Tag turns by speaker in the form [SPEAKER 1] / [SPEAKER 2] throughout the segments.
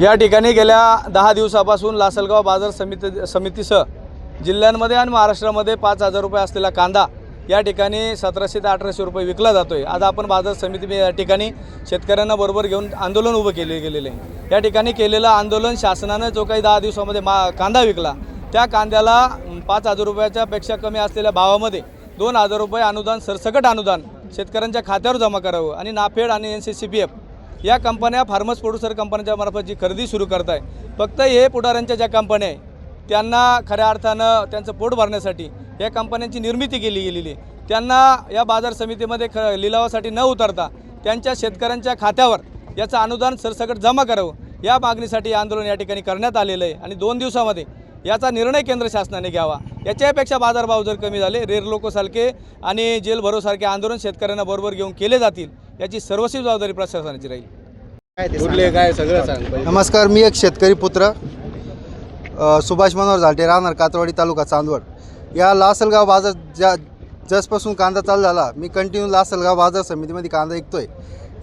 [SPEAKER 1] या ठिकाणी गेल्या दहा दिवसापासून लासलगाव बाजार समिती समितीसह जिल्ह्यांमध्ये आणि महाराष्ट्रामध्ये पाच हजार रुपये असलेला कांदा या ठिकाणी सतराशे ते अठराशे रुपये विकला जातो आहे आज आपण बाजार समिती या ठिकाणी शेतकऱ्यांना बरोबर घेऊन आंदोलन उभं केले गेलेलं आहे. या ठिकाणी केलेलं आंदोलन शासनानं जो काही दहा दिवसामध्ये मा कांदा विकला त्या कांद्याला पाच हजार रुपयाच्या पेक्षा कमी असलेल्या भावामध्ये दोन हजार रुपये अनुदान सरसकट अनुदान शेतकऱ्यांच्या खात्यावर जमा करावं आणि नाफेड आणि N C C P F या कंपन्या फार्मर्स प्रोड्युसर कंपन्यांच्या मार्फत जी खरेदी सुरू करत आहे फक्त हे पुढाऱ्यांच्या ज्या कंपन्या आहे त्यांना खऱ्या अर्थानं त्यांचं पोट भरण्यासाठी या कंपन्यांची निर्मिती केली गेलेली आहे. त्यांना या बाजार समितीमध्ये ख लिलावासाठी न उतरता त्यांच्या शेतकऱ्यांच्या खात्यावर याचं अनुदान सरसकट जमा करावं या मागणीसाठी आंदोलन या ठिकाणी करण्यात आलेलं आहे. आणि दोन दिवसामध्ये याचा निर्णय केंद्र शासनाने घ्यावा. याच्यापेक्षा बाजारभाव जर कमी झाले रेर लोकोसारखे आणि जेल भरोसारखे आंदोलन शेतकऱ्यांना बरोबर घेऊन केले जातील याची सर्वस्वी जबाबदारी प्रशासनाची राहील.
[SPEAKER 2] काय ते
[SPEAKER 1] कुठले काय सगळं सांग.
[SPEAKER 2] नमस्कार मी एक शेतकरी पुत्र अ, सुभाष मनोहर झालटे राहणार कातवाडी तालुका चांदवड. या लासलगाव बाजार ज्या जसपासून कांदा चालू झाला मी कंटिन्यू लासलगाव बाजार समितीमध्ये कांदा विकतोय.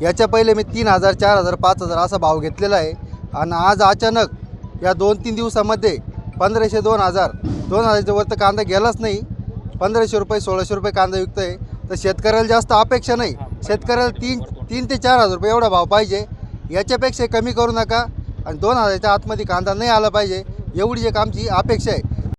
[SPEAKER 2] याच्या पहिले मी तीन हजार चार हजार पाच हजार असा भाव घेतलेला आहे. आणि आज अचानक या दोन तीन दिवसामध्ये पंधराशे दोन हजार दोन हजारच्या वर तर कांदा गेलाच नाही. पंधराशे रुपये सोळाशे रुपये कांदा विकतोय. तर शेतकऱ्याला जास्त अपेक्षा नाही. शेतकऱ्याला तीन तीन ते चार हजार रुपये एवढा भाव पाहिजे. याच्यापेक्षा कमी करू नका. आणि दोन हजारच्या आतमध्ये कांदा नाही आला पाहिजे. एवढी एक आमची अपेक्षा आहे.